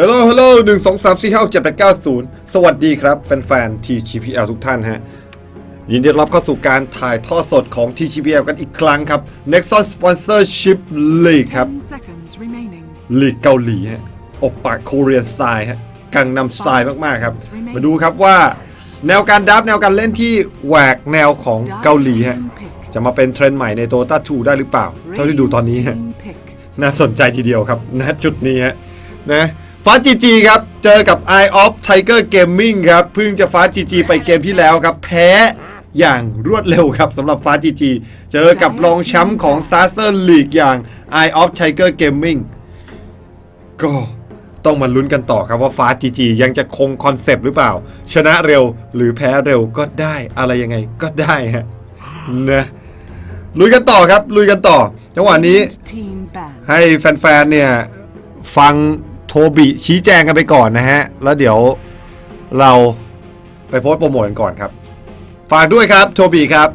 ฮัลโหลฮัลโหลหนึ่งสองสามสี่ห้าหกเจ็ดแปดเก้าศูนย์สวัสดีครับ แฟนๆ TGPL ทุกท่านฮะ ยินดีต้อนรับเข้าสู่การถ่ายทอดสดของ TGPL กันอีกครั้งครับ Nexon Sponsorship League ครับ Ten seconds remaining. ลีกเกาหลีฮะอบปากโคเรียนสไตล์ฮะกังนำสไตล์มากๆครับ มาดูครับว่า แนวการดับแนวการเล่นที่แหวกแนวของเกาหลีฮะจะมาเป็นเทรนด์ใหม่ในโตต้า2ได้หรือเปล่า เท่าที่ดูตอนนี้ฮะ Team pick. น่าสนใจทีเดียวครับณจุดนี้ฮะนะ ฟ้าจีจีครับ เจอกับ Eye of Tiger Gaming ครับเพิ่งจะฟ้าจีจีไปเกมที่แล้วครับ แพ้อย่างรวดเร็วครับสำหรับฟ้าจีจีเจอกับรองแชมป์ของ s a s e r League อย่าง Eye of Tiger Gaming ก็ต้องมาลุ้นกันต่อครับว่าฟ้าจีจียังจะคงคอนเซปต์หรือเปล่า ชนะเร็วหรือแพ้เร็วก็ได้อะไรยังไงก็ได้ฮะนะลุยกันต่อครับ ลุยกันต่อจังหวะนี้ And team ban. ให้แฟนๆเนี่ยฟัง โทบิชี้แจงกันไปก่อนนะฮะ แล้วเดี๋ยวเราไปโพสต์โปรโมทกันก่อนครับ ฝากด้วยครับโทบิครับ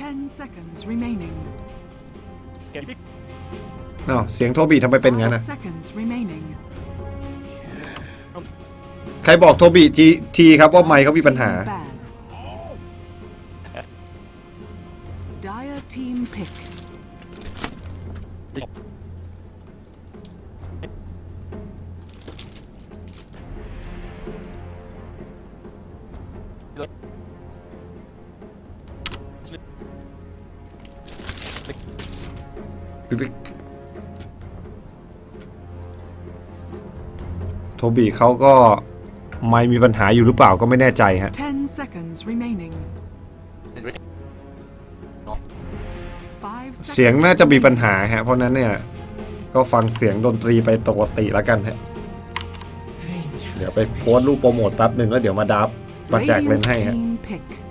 Ten seconds remaining. อ้าวเสียงโทบิทำไมเป็นงั้น Five นะ seconds remaining. ใครบอกโทบิจีทีครับว่าไมค์เขามีปัญหา Team โทบิเขาก็ไม่มีปัญหาอยู่หรือเปล่าก็ไม่แน่ใจฮะ Ten seconds remaining. Five เสียง seconds. น่าจะมีปัญหาฮะ เพราะนั้นเนี่ย ก็ฟังเสียงดนตรีไปปกติแล้วกันฮะ เดี๋ยวไปโพสต์รูปโปรโมทแป๊บหนึ่งแล้วเดี๋ยวมาดับมาแจกเลน Radiant ให้ฮะ team pick.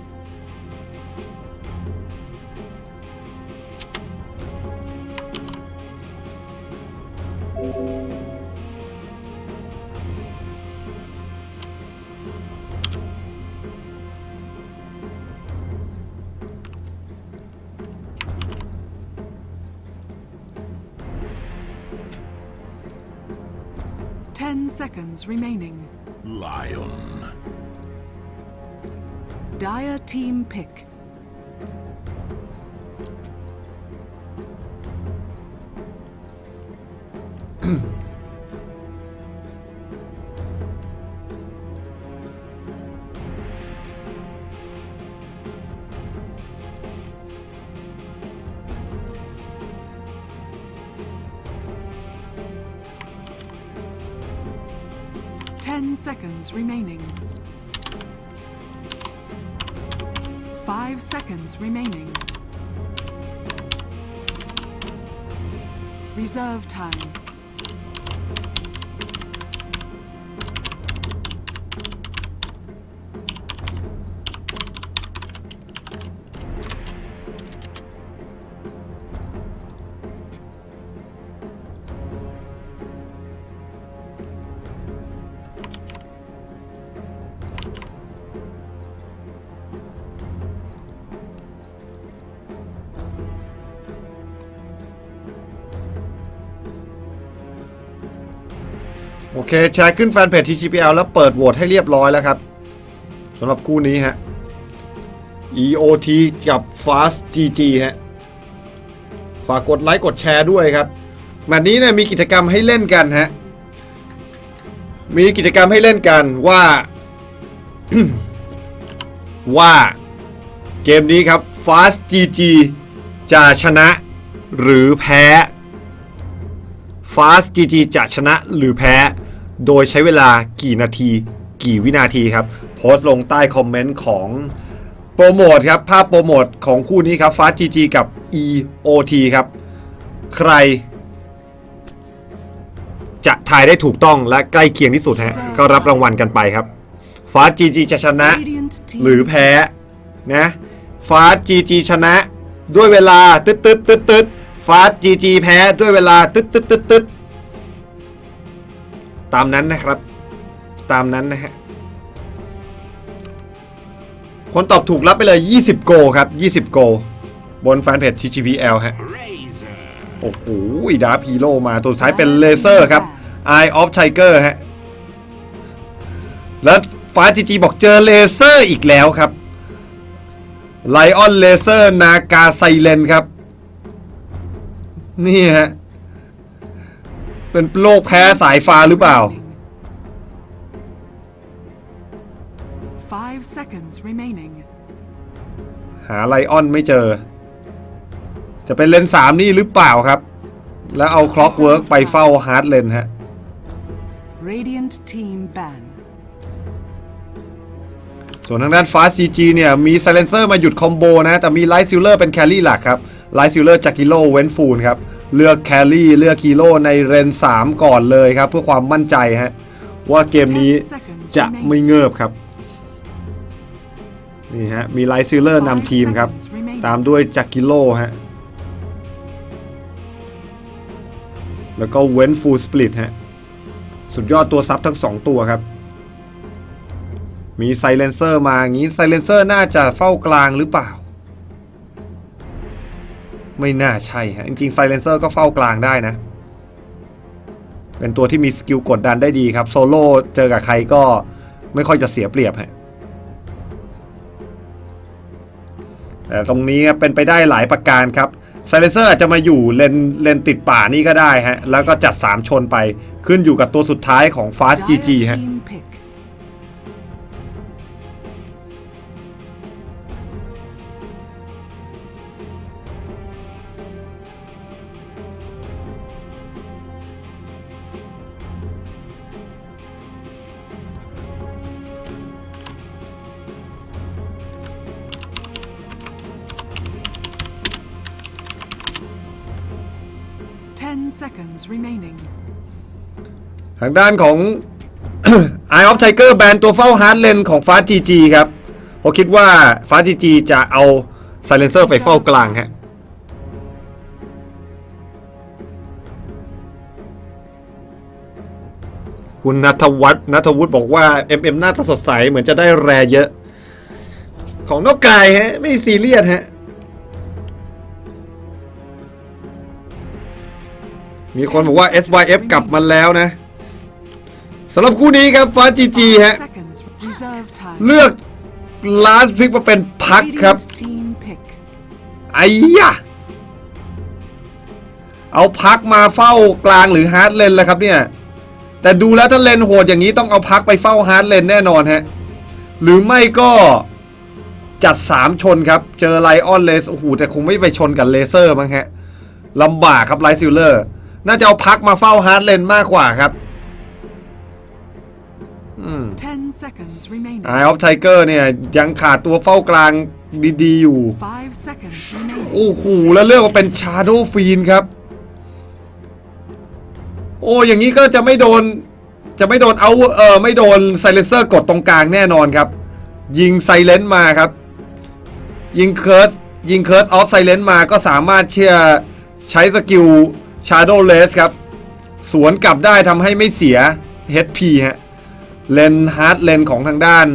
Seconds remaining. Lion. Dire team pick. Seconds remaining. Five seconds remaining. Reserve time. โอเค แชร์ขึ้นแฟนเพจ TGPL แล้วเปิดโหวตให้เรียบร้อยแล้วครับสำหรับคู่นี้ฮะ EOT กับ Fast GG ฮะ ฝากกดไลค์กดแชร์ด้วยครับแมตช์นี้เนี่ยมีกิจกรรมให้เล่นกันฮะ มีกิจกรรมให้เล่นกันว่า ว่าเกมนี้ครับ Fast GG จะชนะหรือแพ้ Fast GG จะชนะหรือแพ้ โดยใช้เวลากี่นาที กี่วินาทีครับ โพสต์ลงใต้คอมเมนต์ของโปรโมทครับ ภาพโปรโมทของคู่นี้ครับ Fast GG กับ EOT ครับ ใคร จะทายได้ถูกต้องและใกล้เคียงที่สุดฮะก็รับรางวัลกันไปครับ Fast GG จะชนะ หรือแพ้นะฟาสจีจีชนะ ด้วยเวลาตึ๊ดตึ๊ดตึ๊ดตึ๊ดฟาสจีจีแพ้ด้วยเวลาตึ๊ดตึ๊ดตึ๊ดตึ๊ด ตามนั้นนะครับ ตามนั้นนะฮะคนตอบถูกรับไปเลย 20 โกครับ 20 โก บนแฟนเพจ TGPL ฮะ โอ้โหดาร์ฮีโร่มาตัวท้ายเป็นเลเซอร์ครับ Eye of Tiger ฮะ แล้วฟ้าจีจีบอกเจอเลเซอร์อีกแล้วครับไลออนเลเซอร์นากาไซเลนครับ นี่ฮะ เป็นโรคแพ้สายฟ้าหรือเปล่า Five seconds remaining. หาไลออนไม่เจอ จะเป็นเลนสามนี่หรือเปล่าครับ แล้วเอาคล็อกเวิร์กไปเฝ้าฮาร์ดเลนฮะ Radiant team ban. ส่วนทางด้านฟาสซีจีเนี่ย มีไซเลนเซอร์มาหยุดคอมโบนะ แต่มีไลท์ซิลเลอร์เป็นแครี่หลักครับไลท์ซิลเลอร์จากกิโลเว้นฟูลครับ เลือกแครี่เลือกฮีโร่ในเรน 3 ก่อนเลยครับ เพื่อความมั่นใจฮะว่าเกมนี้จะไม่เงิบครับ นี่ฮะ มีไลท์ซิลเลอร์นำทีมครับ ตามด้วยจากกิโลฮะ แล้วก็เว้นฟูลสปลิตฮะ สุดยอดตัวซับทั้งสองตัวครับ มีไซเลนเซอร์มาอย่างนี้ไซเลนเซอร์น่าจะเฝ้ากลางหรือเปล่า ไม่น่าใช่ฮะ จริงๆไซเลนเซอร์ก็เฝ้ากลางได้นะ เป็นตัวที่มีสกิลกดดันได้ดีครับ โซโล่เจอกับใครก็ไม่ค่อยจะเสียเปรียบฮะแต่ตรงนี้เป็นไปได้หลายประการครับไซเลนเซอร์อาจจะมาอยู่เลนเลนติดป่านี่ก็ได้ฮะ แล้วก็จัด 3 ชนไปขึ้นอยู่กับตัวสุดท้ายของ Fast Dire GG ฮะางด้านของ Eye of Tiger แบนตัวเฝ้าฮาร์ดเลนของฟ้า GG ครับผมคิดว่าฟ้า GG จะเอา Silencer ไปเฝ้ากลางฮะคุณนัทวัฒน์นัทวุฒิบอกว่า MM หน้าตาสดใสเหมือนจะได้แรเยอะ ของนกกายฮะ ไม่ซีเรียสฮะ มีคนบอกว่า SYF กลับมาแล้วนะ สำหรับคู่นี้ครับฟ้า GG ฮะ Five seconds. Reserve time. เลือกลาสพิกมาเป็นพักครับ Radiant team pick. ไอ้ยะเอาพักมาเฝ้ากลางหรือฮาร์ดเลนแล้วครับเนี่ยแต่ดูแล้วถ้าเลนโหดอย่างนี้ต้องเอาพักไปเฝ้าฮาร์ดเลนแน่นอนฮะหรือไม่ก็จัด 3 ชนครับ เจอไลออนเลสโอ้โหแต่คงไม่ไปชนกับเลเซอร์มั้งฮะลำบากครับไลซิลเลอร์ น่าจะเอาพักมาเฝ้าฮาร์ดเลนมากกว่าครับ ไอออฟไทเกอร์เนี่ย ยังขาดตัวเฝ้ากลางดีๆอยู่ Five seconds remaining. โอ้โห แล้วเลือกว่าเป็นชาโดว์ฟีนครับ โอ้อย่างนี้ก็จะไม่โดน จะไม่โดนเอาเออไม่โดนไซเลนเซอร์กดตรงกลางแน่นอนครับ ยิงไซเลนต์มาครับ ยิงเคิร์สยิงเคิร์สออฟไซเลนต์มาก็สามารถเชื่อใช้สกิลชาโดว์เลสครับ สวนกลับได้ทำให้ไม่เสีย HP ฮะ เลนฮาร์ดเลนของทางด้าน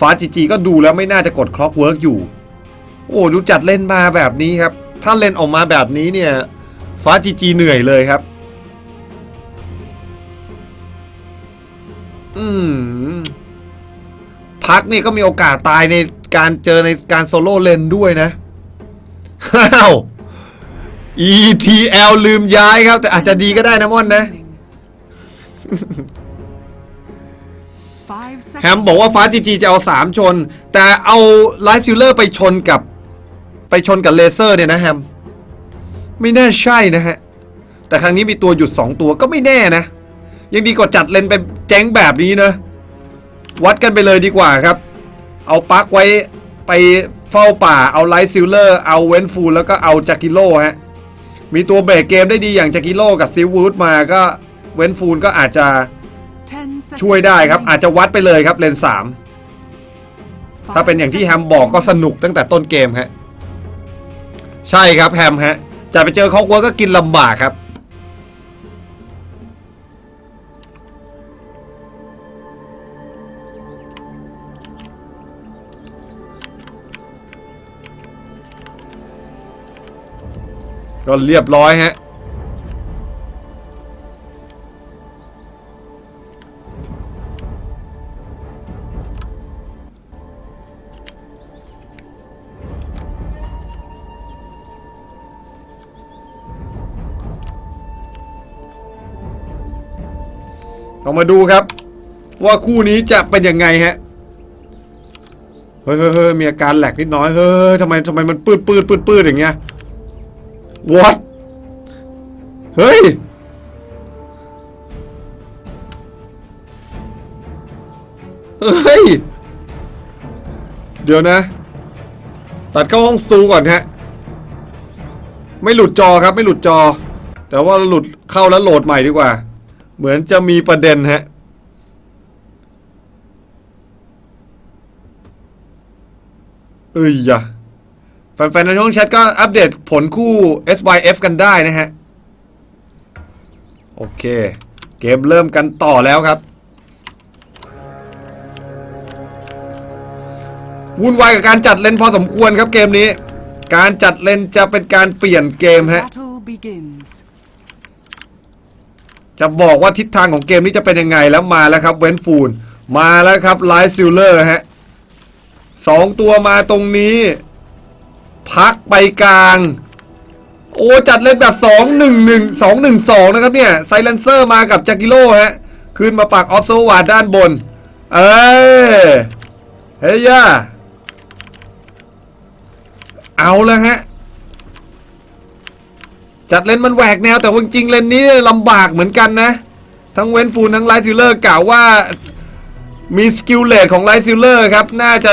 ฟ้าจีจีก็ดูแล้วไม่น่าจะกดคล็อกเวิร์กอยู่ โอ้ดูจัดเล่นมาแบบนี้ครับ ถ้าเล่นออกมาแบบนี้เนี่ยฟ้าจีจีเหนื่อยเลยครับ อืมพักนี่ก็มีโอกาสตายในการเจอในการโซโล่เลนด้วยนะฮ้าว ETL ลืมย้ายครับ แต่อาจจะดีก็ได้นะม่อนนะ แฮมบอกว่าฟ้าจีจีจะเอาสามชน แต่เอาไลท์ซิลเลอร์ไปชนกับ ไปชนกับเลเซอร์เนี่ยนะแฮม ไม่แน่ใช่นะฮะ แต่ครั้งนี้มีตัวหยุด2ตัวก็ไม่แน่นะ ยังดีกว่าจัดเลนไปแจ้งแบบนี้นะ วัดกันไปเลยดีกว่าครับ เอาปักไว้ไปเฝ้าป่าเอาไลท์ซิลเลอร์เอาเวนฟูลแล้วก็เอาจากิโลฮะ มีตัวเบรกเกมได้ดีอย่างจากิโลกับซิลวูดมาก็เวนฟูลก็อาจจะ ช่วยได้ครับ อาจจะวัดไปเลยครับเลนสาม Five ถ้าเป็นอย่างที่แฮม seconds บอกก็ remaining. สนุกตั้งแต่ต้นเกมฮะใช่ครับแฮมฮะจะไปเจอคอกวัวก็กินลำบากครับ ก็เรียบร้อยฮะ ต้องมาดูครับ ว่าคู่นี้จะเป็นยังไงฮะเฮ้ยเฮ้ยเฮ้ยมีอาการแหลกนิดน้อยเฮ้ยทำไมทำไมมันปืดปืดปืดปืดอย่างเงี้ย what เฮ้ยเฮ้ย เดี๋ยวนะ ตัดเข้าห้องสตูก่อนฮะ ไม่หลุดจอครับไม่หลุดจอ แต่ว่าหลุดเข้าแล้วโหลดใหม่ดีกว่า เหมือนจะมีประเด็นฮะเอ้ยยะแฟนๆในช่องแชทก็อัปเดตผลคู่ SYF กันได้นะฮะ โอเค เกมเริ่มกันต่อแล้วครับ วุ่นวายกับการจัดเลนพอสมควรครับเกมนี้ การจัดเลนจะเป็นการเปลี่ยนเกมฮะ จะบอกว่าทิศทางของเกมนี้จะเป็นยังไงแล้วมาแล้วครับเวนฟูลมาแล้วครับไลท์ซิลเลอร์ฮะสองตัวมาตรงนี้ พักไปกลาง โอ้ จัดเล่นแบบสองหนึ่งหนึ่งสองหนึ่งสองนะครับเนี่ยไซเลนเซอร์มากับจากิโลฮะขึ้นมาปักออฟโซวาดด้านบน เอ้เฮ้ยย่าเอาแล้วฮะ จัดเลนมันแหวกแนวแต่ว่าจริงๆเลนนี้ลำบากเหมือนกันนะ ทั้งเวนฟูลทั้งไลท์ซิลเลอร์กล่าวว่ามีสกิลเลทของไลท์ซิลเลอร์ครับ น่าจะ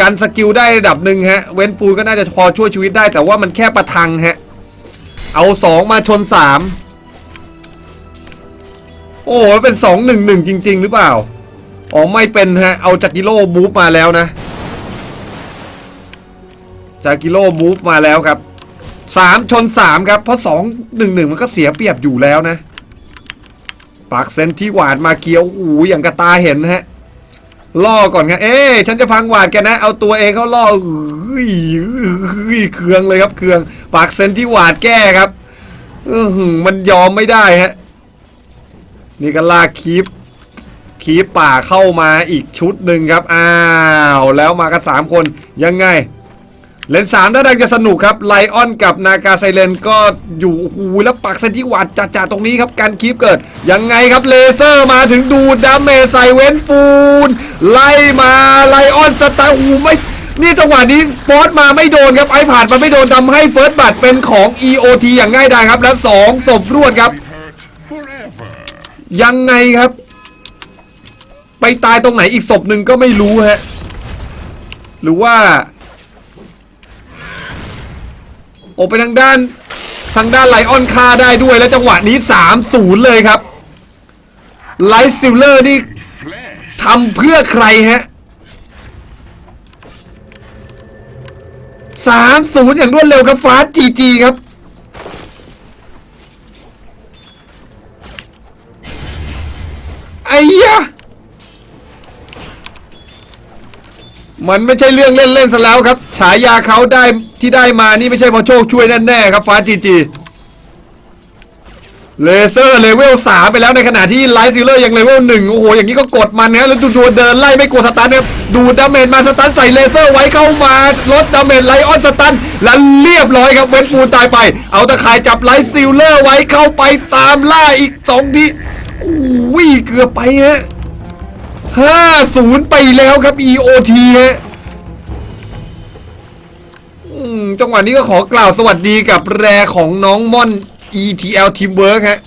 การสกิลได้ระดับหนึ่งฮะ เวนฟูลก็น่าจะพอช่วยชีวิตได้ แต่ว่ามันแค่ประทังฮะ เอาสองมาชนสามโอ้เป็นสองหนึ่งหนึ่งจริง ๆ หรือเปล่า อ๋อไม่เป็นฮะ เอาจากกิโลมูฟมาแล้วนะจากกิโลมูฟมาแล้วครับ สามชนสามครับ เพราะสองหนึ่งหนึ่งมันก็เสียเปรียบอยู่แล้วนะปากเซนที่หวาดมาเกียวอูอย่างกระตาเห็นนะฮะล่อก่อนครับ เอ๊ฉันจะพังหวาดแกนะ เอาตัวเองเขาล่ออุ้ยเครืองเลยครับเครือง ปากเซนที่หวาดแก้ครับอื้ออมันยอมไม่ได้ฮะ นี่ก็ลากคีปคีปป่าเข้ามาอีกชุดหนึ่งครับ อ้าว แล้วมากันสามคนยังไง เลนสามน่าดังจะสนุกครับไลออนกับนากาไซเลนก็อยู่โอ้โหแล้วปักเซนที่หวัดจ่าๆตรงนี้ครับการคีปเกิด ยังไงครับเลเซอร์มาถึงดูดดาเมจใส่เว้นฟูนไล่มาไลออนสตาร์โอ้โหไม่นี่จังหวะนี้ฟอสมาไม่โดนครับไอผ่านมาไม่โดนทำให้เฟิร์สบัตเป็นของ EOT อย่างง่ายดายครับ และสองศพรวดครับ ยังไงครับ ไปตายตรงไหนอีกศพหนึ่งก็ไม่รู้ฮะหรือว่า โอไปทางด้านทางด้านไลออนคาได้ด้วยแล้วจังหวะนี้3-0เลยครับ ไลท์ซิลเลอร์นี่ทำเพื่อใครฮะ3-0อย่างรวดเร็วครับฟ้าจีจีครับไอ้ยะ มันไม่ใช่เรื่องเล่นๆซะแล้วครับ ฉายาเขาได้ที่ได้มานี่ไม่ใช่เพอโชคช่วยแน่ๆครับฟ้าจีจีเลเซอร์เลเวลสามไปแล้วในขณะที่ไลท์ซิลเลอร์ยังเลเวลหนึ่งโอ้โห อย่างนี้ก็กดมันนะแล้วดูดูเดินไล่ไม่กลัวสตันครับดูดดาเมจมาสตันใส่เลเซอร์ไว้เข้ามาลดดาเมจไลออนสตันแล้วเรียบร้อยครับเวนฟูลตายไป เอาตะข่ายจับไลท์ซิลเลอร์ไว้เข้าไปตามล่าอีกสองทีอุ้ยเกือบไปฮะ ห้าศูนย์ไปแล้วครับ EOT ฮะอืมจังหวะนี้ก็ขอกล่าวสวัสดีกับแรของน้องม่อน ETL Teamwork ฮะ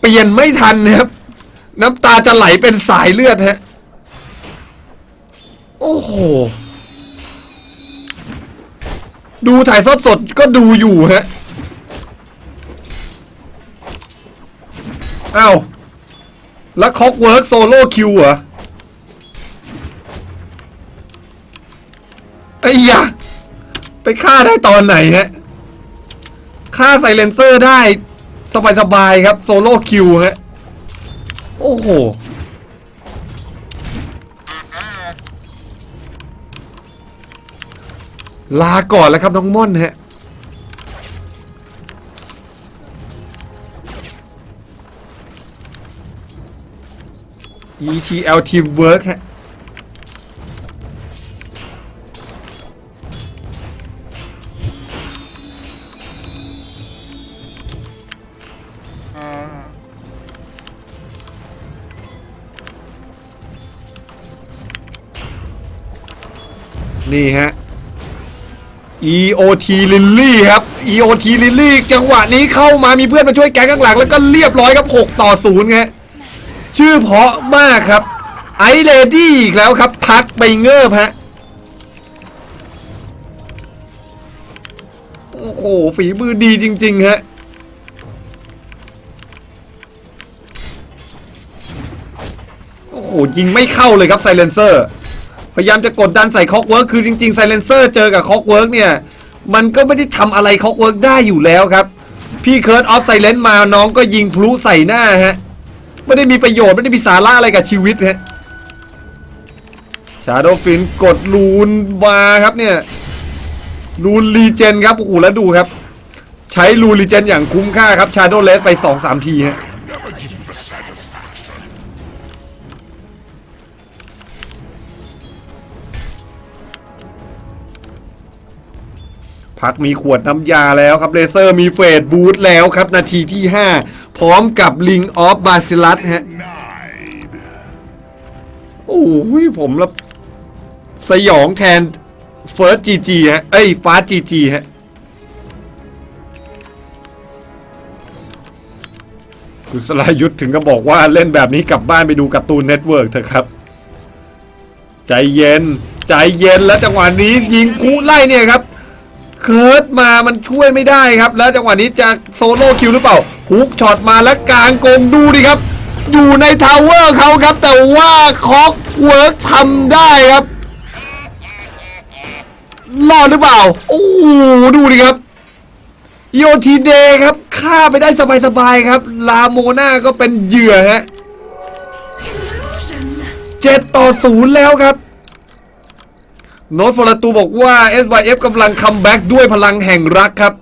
เปลี่ยนไม่ทันนะครับ น้ำตาจะไหลเป็นสายเลือดฮะ โอ้โห ดูถ่ายทอดสดก็ดูอยู่ฮะ อ้าว แล้วคอกเวิร์กโซโล่คิวเหรอไอ้ยะไปฆ่าได้ตอนไหนฮะฆ่าไซเลนเซอร์ได้ สบายๆครับ โซโล่คิวฮะ โอ้โหลาก่อนแล้วครับน้องม่อนฮะ ETL Teamwork ฮะนี่ฮะ EOT Lily ครับ EOT Lily จังหวะนี้เข้ามามีเพื่อนมาช่วยแกงข้างหลัง แล้วก็เรียบร้อยครับ 6 ต่อ0ไง ชื่อเพาะมากครับ ไอเลดี้อีกแล้วครับ พักไปเงิบฮะ โอ้โห ฝีมือดีจริง ๆ ฮะ โอ้โห ยิงไม่เข้าเลยครับไซเลนเซอร์ พยายามจะกดดันใส่คอกเวิร์กคือจริง ๆ ไซเลนเซอร์เจอกับคอกเวิร์กเนี่ย มันก็ไม่ได้ทำอะไรคอกเวิร์กได้อยู่แล้วครับ พี่เคิร์ดออฟไซเลนมาน้องก็ยิงพลุใส่หน้าฮะ ไม่ได้มีประโยชน์ไม่ได้มีสาระอะไรกับชีวิตฮะชาโดฟินกดลูนมาครับเนี่ยลูนรีเจนครับโอ้โหแล้วดูครับ ใช้ลูนรีเจนอย่างคุ้มค่าครับชาโดเลสไป2-3ทีฮะ พักมีขวดน้ำยาแล้วครับเลเซอร์มีเฟดบูทแล้วครับ นาทีที่ 5 พร้อมกับลิงออฟบาซิลัสฮะโอ้ยผมละสยองแทนเฟิร์สจีจีฮะ เอ้ยฟาสจีจีฮะคุณสลายุทธถึงก็บอกว่าเล่นแบบนี้กลับบ้านไปดูการ์ตูนเน็ตเวิร์กเถอะครับ ใจเย็น ใจเย็นแล้วจังหวะนี้ยิงคูไล่เนี่ยครับ เคิร์ดมามันช่วยไม่ได้ครับ แล้วจังหวะนี้จะโซโล่คิวหรือเปล่าฮุกช็อตมาแล้วกลางกงดูดิครับ อยู่ในทาวเวอร์เขาครับ แต่ว่าคอกเวิร์กทำได้ครับรอดหรือเปล่า โอ้โหดูดิครับโยทีเดครับฆ่าไปได้สบายๆครับ ลาโมนาก็เป็นเหยื่อฮะเจ็ดต่อศูนย์แล้วครับ โน้ตฟอร์ตูบอกว่า SYF กำลังคัมแบ็กด้วยพลังแห่งรักครับ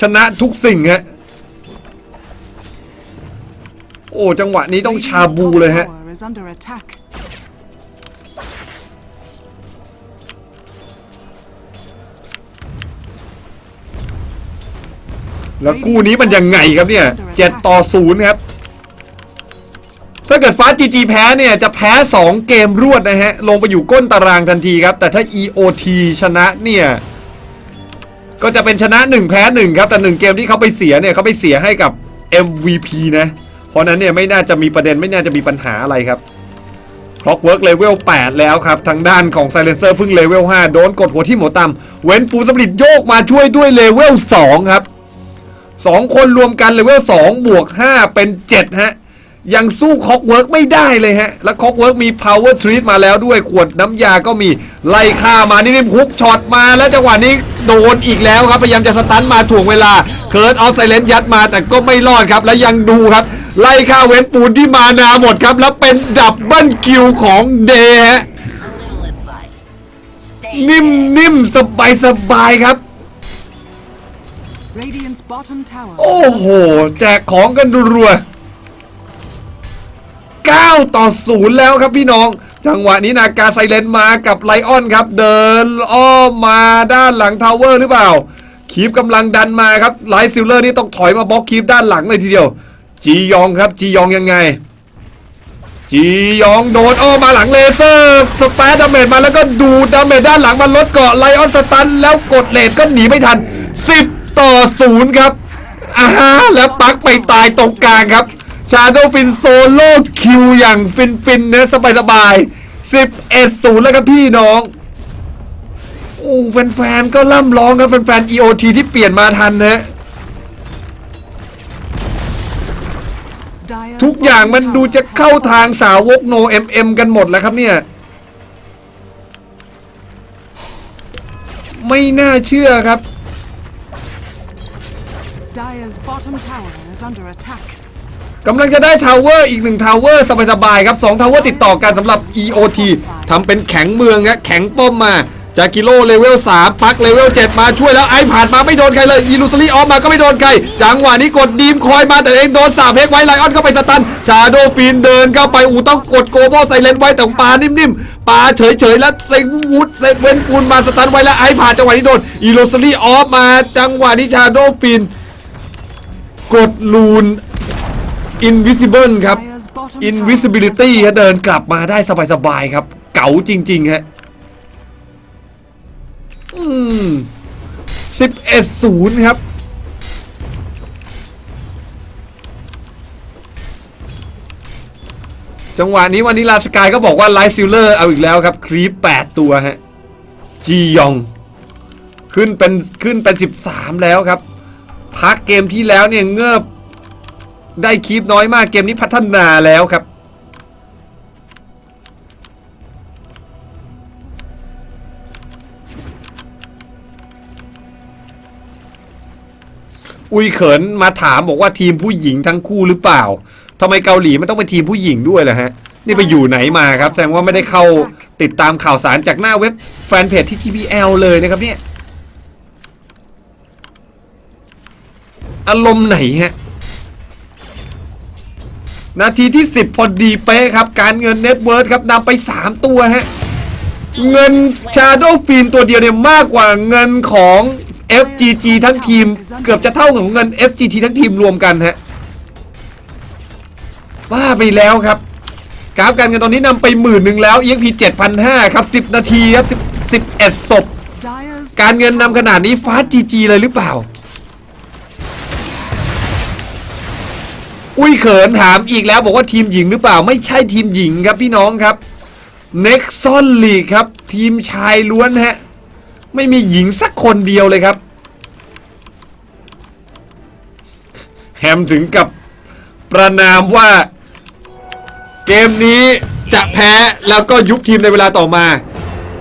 ชนะทุกสิ่งฮะ โอ้ จังหวะนี้ต้องชาบูเลยฮะ แล้วกู้นี้มันยังไงครับเนี่ยเจ็ดต่อศูนย์ครับ ถ้าเกิดฟ้าจีจีแพ้เนี่ย จะแพ้ 2 เกมรวดนะฮะ ลงไปอยู่ก้นตารางทันทีครับ แต่ถ้า EOT ชนะเนี่ย ก็จะเป็นชนะ 1 แพ้ 1 ครับ แต่ 1 เกมที่เขาไปเสียเนี่ยเขาไปเสียให้กับ MVP นะ เพราะนั้นเนี่ยไม่น่าจะมีประเด็นไม่น่าจะมีปัญหาอะไรครับ Clockwork Level 8แล้วครับ ทางด้านของ Silencer เพิ่งเลเวล5โดนกดหัวที่หมอตำเว้นฟูสปริตโยกมาช่วยด้วยเลเวล2ครับสองคนรวมกันเลเวล2บวก5เป็น 7 ฮะ ยังสู้คอกเวิร์กไม่ได้เลยฮะ แล้วคอกเวิร์กมี power treat มาแล้วด้วยขวดน้ำยาก็มีไล่ฆ่ามานี่นี่ฮุกช็อตมาแล้วจังหวะนี้โดนอีกแล้วครับพยายามจะสตันมาถ่วงเวลาเคิร์ดออฟไซเลนยัดมาแต่ก็ไม่รอดครับ และยังดูครับ ไล่ฆ่าเว้นปูนที่มานาหมดครับ แล้วเป็นดับเบิลคิวของเดย์ฮะ A little advice. Stay นิ่มนิ่มสบายสบายครับ Radiant's bottom tower. โอ้โห แจกของกันรัวๆ 9 ต่อ 0 แล้วครับพี่น้อง จังหวะนี้นากาไซเลนมากับไลออนครับ เดินอ้อมมาด้านหลังทาวเวอร์หรือเปล่า คีฟกำลังดันมาครับไลซิลเลอร์นี่ต้องถอยมาบล็อกคีฟด้านหลังเลยทีเดียว จียองครับจียองยังไง จียองโดนอ้อมมาหลังเลเซอร์สเปซดาเมจมาแล้วก็ดูดาเมจด้านหลังมันลดเกาะไลออนสตันแล้วกดเลดก็หนีไม่ทัน 10 ต่อ 0 ครับอ่าแล้วปักไปตายตรงกลางครับ ชาโดฟินโซโล่คิวอย่างฟินฟินๆนะสบายสบายๆ11 0แล้วครับพี่น้อง โอ้แฟนๆก็ล่ำร้องครับแฟนๆ EOT ที่เปลี่ยนมาทันนะ Dire's ทุกอย่าง bottom มันดู tower จะเข้า has ทางสาวกโนเอ็มเอ็มกันหมดแล้วครับเนี่ย ไม่น่าเชื่อครับ Dire's bottom tower is under attack. กำลังจะได้ทาวเวอร์อีกหนึ่งทาวเวอร์สบายๆครับสองทาวเวอร์ติดต่อกันสำหรับ EOT ทำเป็นแข็งเมืองฮะแข็งป้อมมาจากกิโลเลเวล3ปักเลเวล7มาช่วยแล้วไอผ่านมาไม่โดนใครเลยอีลูซารีออฟมาก็ไม่โดนใครจังหวะนี้กดดีมคอยมาแต่เองโดนสาบเฮกไว้ไลออนเข้าไปสตันชาโดฟีนเดินเข้าไปอูต้องกดโกโบไซเลนไว้แต่ปานิ่มๆปาเฉยๆแล้วเซงวูดเซงเวนปูนมาสตันไว้แล้วไอผ่านจังหวะนี้โดนอีลูซารีออฟมาจังหวะนี้ชาโดฟีนกดลูน Invisible ครับ Dire's bottom tower Invisibility is ฮะเดินกลับมาได้สบายๆครับ เก๋าจริงๆฮะมสิบเอ็ดศูนย์ครับ จังหวะนี้วันนี้ลาสกายก็บอกว่าไลท์ซิลเลอร์เอาอีกแล้วครับ ครีปแปดตัวฮะ จียอง ขึ้นเป็นขึ้นเป็นสิบสามแล้วครับ พักเกมที่แล้วเนี่ยเงือบ ได้คลิปน้อยมากเกมนี้พัฒนาแล้วครับ อุยเขินมาถามบอกว่าทีมผู้หญิงทั้งคู่หรือเปล่าทำไมเกาหลีมันต้องเป็นทีมผู้หญิงด้วยล่ะฮะ นี่ไปอยู่ไหนมาครับ แสดงว่าไม่ได้เข้าติดตามข่าวสารจากหน้าเว็บแฟนเพจที่ TPL เลยนะครับเนี่ย อารมณ์ไหนฮะ นาทีที่ 10 พอดีเป๊ะครับ การเงินเน็ตเวิร์ดครับนำไป 3 ตัวฮะ เงินชาโดว์ฟีนตัวเดียวเนี่ยมากกว่าเงินของ FGG ทั้งทีม เกือบจะเท่ากับเงิน FGT ทั้งทีมรวมกันฮะว่าไปแล้วครับกราฟการเงินตอนนี้นำไปหมื่นหนึ่งแล้ว EXP 7,500 ครับ 10 นาทีครับ10 11ศพการเงินนำขนาดนี้ฟาสจีจีเลยหรือเปล่า อุ้ยเขินถามอีกแล้วบอกว่าทีมหญิงหรือเปล่าไม่ใช่ทีมหญิงครับพี่น้องครับ Nexon League ครับ ทีมชายล้วนฮะ ไม่มีหญิงสักคนเดียวเลยครับ แฮมถึงกับประนามว่า เกมนี้จะแพ้แล้วก็ยุบทีมในเวลาต่อมา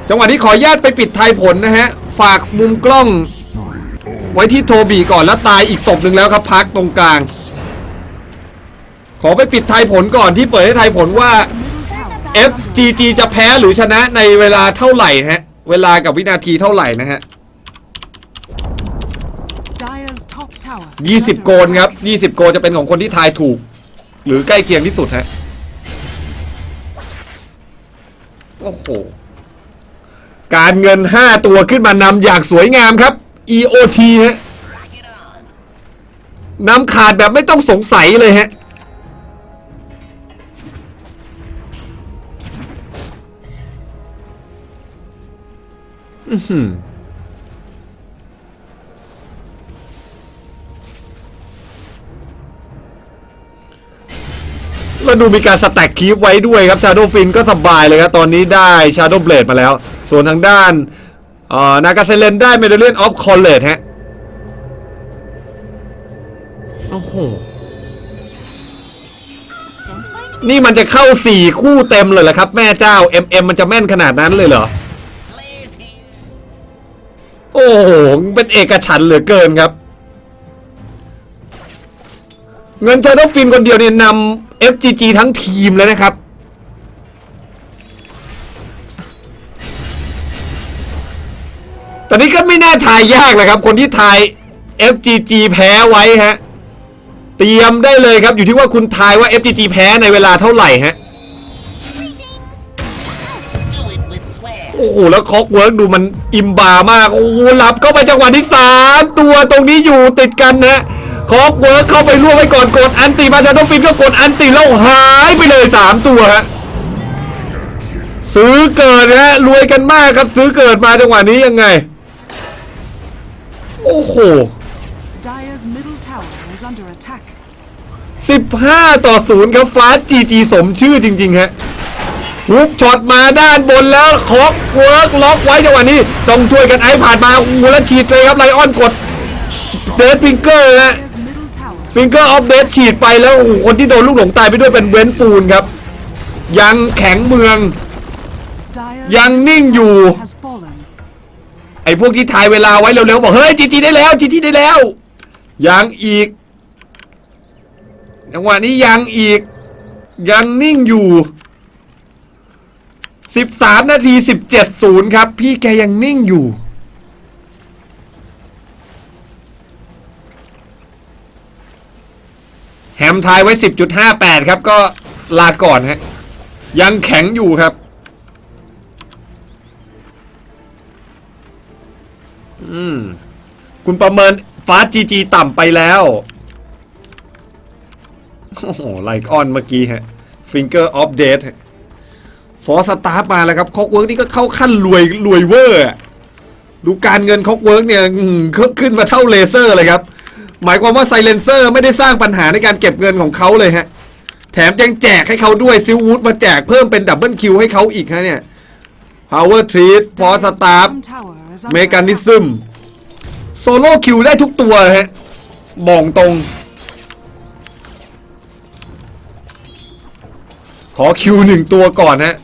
จังหวะนี้ขอญาตไปปิดทายผลนะฮะ ฝากมุมกล้อง ไว้ที่โทบีก่อนแล้วตายอีกศพหนึ่งแล้วครับพักตรงกลาง ขอไปปิดทายผลก่อนที่เปิดให้ทายผลว่า middle tower FGG จะแพ้หรือชนะในเวลาเท่าไหร่ฮะ เวลากับวินาทีเท่าไหร่นะฮะ Dyer's top tower is ยี่สิบ under โกนครับยี่สิบโกนจะเป็นของคนที่ทายถูก หรือใกล้เคียงที่สุดฮะ โอ้โห การเงิน 5 ตัวขึ้นมานำอย่างสวยงามครับ EOT ฮะ Rock it on. นำขาดแบบไม่ต้องสงสัยเลยฮะ อื้อหือแล้วดูมีการสแต็กคีฟไว้ด้วยครับ Shadow Fin ก็สบายเลยครับ ตอนนี้ได้ Shadow Blade มาแล้ว ส่วนทางด้านอ่อนากาเซเลนได้ Medallion of College ฮะ โอ้โห นี่มันจะเข้าสี่คู่เต็มเลยเหรอครับ แม่เจ้า MM มันจะแม่นขนาดนั้นเลยเหรอ โอ้โห เป็นเอกฉันท์เหลือเกินครับ เงินเชาโดฟินคนเดียวเนี่ยนำ FGG ทั้งทีมเลยนะครับ ตอนนี้ก็ไม่น่าทายยากนะครับ คนที่ทาย FGG แพ้ไว้ฮะ เตรียมได้เลยครับ อยู่ที่ว่าคุณทายว่า FGG แพ้ในเวลาเท่าไหร่ฮะ โอ้โหแล้วคอกเวิร์กดูมันอิมบามาก โอ้โหหลับเข้าไปจังหวะที่สามตัวตรงนี้อยู่ติดกันนะคอกเวิร์กเข้าไปร่วมไว้ก่อนกดอันติมาชาโดฟินก็กดอันติแล้วหายไปเลยสามตัวฮะซื้อเกิดฮะรวยกันมากครับซื้อเกิดมาจังหวะนี้ยังไง โอ้โห Dyer's middle tower is under attack 15ต่อ0ครับฟ้าจีจีสมชื่อจริงๆฮะ ฮุกช็อตมาด้านบนแล้วคอกเวิร์กล็อกไว้จังหวะนี้ ต้องช่วยกันไอ้ผ่านมาโอ้โหแล้วฉีดเลยครับไลออนกดเดดฟิงเกอร์นะฟิงเกอร์ออฟเดดฉีดไปแล้วโอ้โหคนที่โดนลูกหลงตายไปด้วยเป็นเวนฟูนครับ ยังแข็งเมือง ยังนิ่งอยู่ ไอ้พวกที่ถ่ายเวลาไว้เร็วๆบอกเฮ้ยจีจีได้แล้วจีจีได้แล้ว ยังอีกจังหวะนี้ยังอีกยังนิ่งอยู่ 13 นาที 17ศูนย์ครับ พี่แกยังนิ่งอยู่ แฮมทายไว้ 10.58 ครับ ก็ลาก่อนฮะ ยังแข็งอยู่ครับ อืม คุณประเมินฟ้าจีจีต่ำไปแล้ว โอ้โห ไลค์ออนเมื่อกี้ฮะ Finger of Death ฟอร์ ฟอสตาร์มาแล้วครับคอกเวิร์กนี่ก็เข้าขั้นรวยรวยเวอร์ดูการเงินคอกเวิร์กเนี่ยขึ้นมาเท่าเลเซอร์เลยครับ หมายความว่าไซเลนเซอร์ไม่ได้สร้างปัญหาในการเก็บเงินของเขาเลยฮะ แถมยังแจกให้เขาด้วยซิลวูดมาแจกเพิ่มเป็นดับเบิลคิวให้เขาอีกฮะเนี่ย Power Treat Force Dire's Staff bottom tower is เมกานิซึมโซโล่คิวได้ทุกตัวฮะบอกตรง ขอคิวหนึ่งตัวก่อนฮะ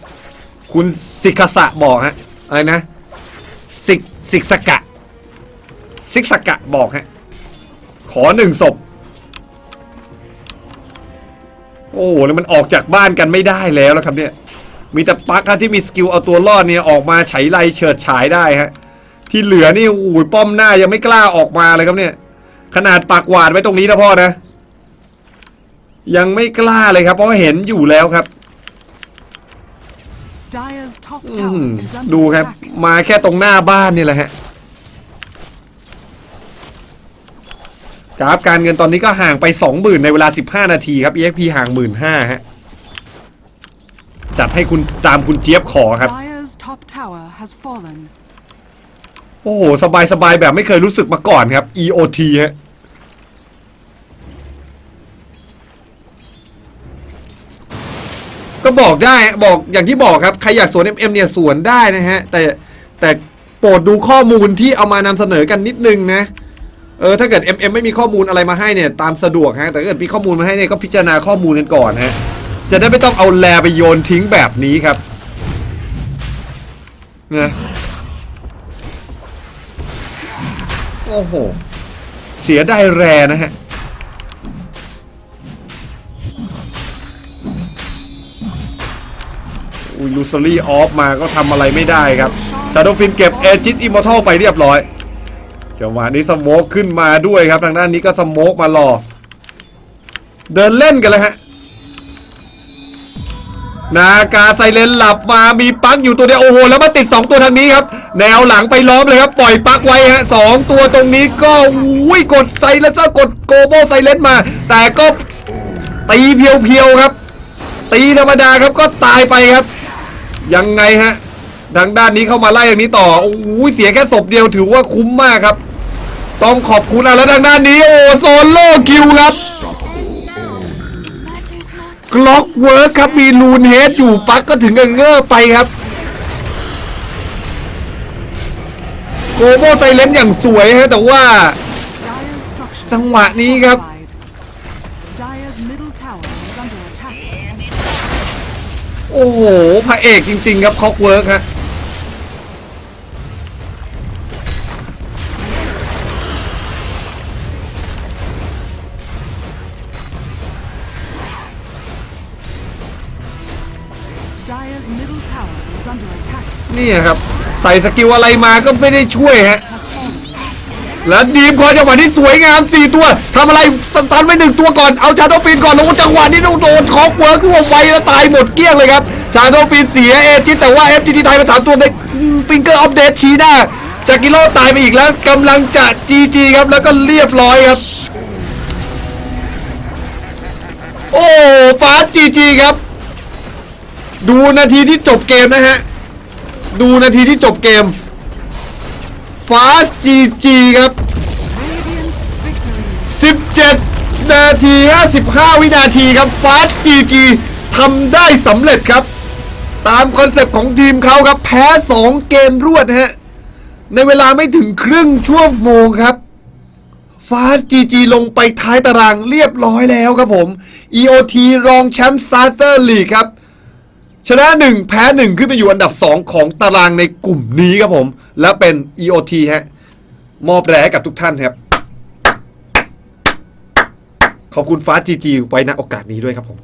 คุณสิกสะบอกฮะอะไรนะสิกสิกสกะสิกสกะบอกฮะขอหนึ่งศพ โอ้โหแล้วมันออกจากบ้านกันไม่ได้แล้วแล้วครับเนี่ย มีแต่ปักที่มีสกิลเอาตัวรอดเนี่ยออกมาไฉไลเฉิดฉายได้ฮะ ที่เหลือนี่โอ้ยป้อมหน้ายังไม่กล้าออกมาเลยครับเนี่ย ขนาดปากหวาดไว้ตรงนี้นะพ่อนะ ยังไม่กล้าเลยครับ เพราะเห็นอยู่แล้วครับ Dire's top อื tower ม is under ดูครับ attack. มาแค่ตรงหน้าบ้านนี่แหละฮะกราฟการเงินตอนนี้ก็ห่างไป 20,000 ในเวลา 15 นาทีครับ EXP ห่าง 15,000ฮะจัดให้คุณตามคุณเจี๊ยบขอครับ Dire's top tower has fallen. โอ้โหสบายสบายๆ แบบไม่เคยรู้สึกมาก่อนครับ EOT ฮะ ก็บอกได้บอกอย่างที่บอกครับใครอยากสวน MM เนี่ยสวนได้นะฮะ แต่แต่โปรดดูข้อมูลที่เอามานำเสนอกันนิดนึงนะเออถ้าเกิด MM ไม่มีข้อมูลอะไรมาให้เนี่ยตามสะดวกฮะแต่ถ้าเกิดมีข้อมูลมาให้เนี่ยก็พิจารณาข้อมูลกันก่อนฮะจะได้ไม่ต้องเอาแลไปโยนทิ้งแบบนี้ครับนะโอ้โห เสียได้แรนะฮะ ยลูซารี่ออฟมาก็ทำอะไรไม่ได้ครับชาโดฟินเก็บเอจิตอิมมอร์ทัลไปเรียบร้อยจังหวะนี้สโมกขึ้นมาด้วยครับ ทางด้านนี้ก็สโมกมารอ เดินเล่นกันเลยฮะ นากาไซเลนหลับมามีปั๊กอยู่ตัวเดียวโอ้โหแล้วมาติด 2 ตัวทางนี้ครับ แนวหลังไปล้อมเลยครับ ปล่อยปั๊กไว้ฮะสองตัวตรงนี้ก็อุ้ยกดไซเลนซ์กดโกโบไซเลนมา แต่ก็ตีเพียวๆครับ ตีธรรมดาครับก็ตายไปครับ ยังไงฮะทางด้านนี้เข้ามาไล่อย่างนี้ต่อโอ้โหเสียแค่ศพเดียวถือว่าคุ้มมากครับ ต้องขอบคุณอะแล้วทางด้านนี้ โอ้โซโล่คิวครับกล็อกเวิร์คครับมีลูนเฮดอยู่ปักก็ถึงกับเงอไปครับโกโบไซเลนอย่างสวยฮะแต่ว่า จังหวะนี้ครับ โอ้โหพระเอกจริง ๆ ครับคอกเวิร์คฮะ Dire's middle tower is under attack. นี่ครับ ใส่สกิลอะไรมาก็ไม่ได้ช่วยฮะ Has fallen. แล้วดีมคอยจังหวะที่สวยงามสี่ตัวทำอะไรสตันไว้หนึ่งตัวก่อนเอาชาโดว์ปีนก่อนล้จังหวะนี้ต้องโดนคอกเวิร์กรวมไวแล้วตายหมดเกลี้ยงเลยครับ ชาโดว์ปีนเสียเอจิแต่ว่าเอฟจีทีไทยมาสามตัวในฟิงเกอร์อัปเดตชี้หน้าจากกิโลตายไปอีกแล้วกำลังจะจีจีครับแล้วก็เรียบร้อยครับ โอ้ฟาสจีจีครับ ดูนาทีที่จบเกมนะฮะ ดูนาทีที่จบเกม ฟาสจีจีครับ Radiant victory. 17 นาที 55 วินาทีครับฟาสจีจีทำได้สำเร็จครับ ตามคอนเซปต์ของทีมเขาครับ แพ้ 2 เกมรวดฮะ ในเวลาไม่ถึงครึ่งชั่วโมงครับฟาสจีจีลงไปท้ายตารางเรียบร้อยแล้วครับผม EOT รองแชมป์สตาร์เตอร์ลีกครับ ชนะ 1 แพ้ 1 ขึ้นไปอยู่อันดับ 2 ของตารางในกลุ่มนี้ครับผม และเป็น EOT ฮะ มอบแรให้กับทุกท่านครับ ขอบคุณฟ้าจีจีไว้ณโอกาสนี้ด้วยครับผม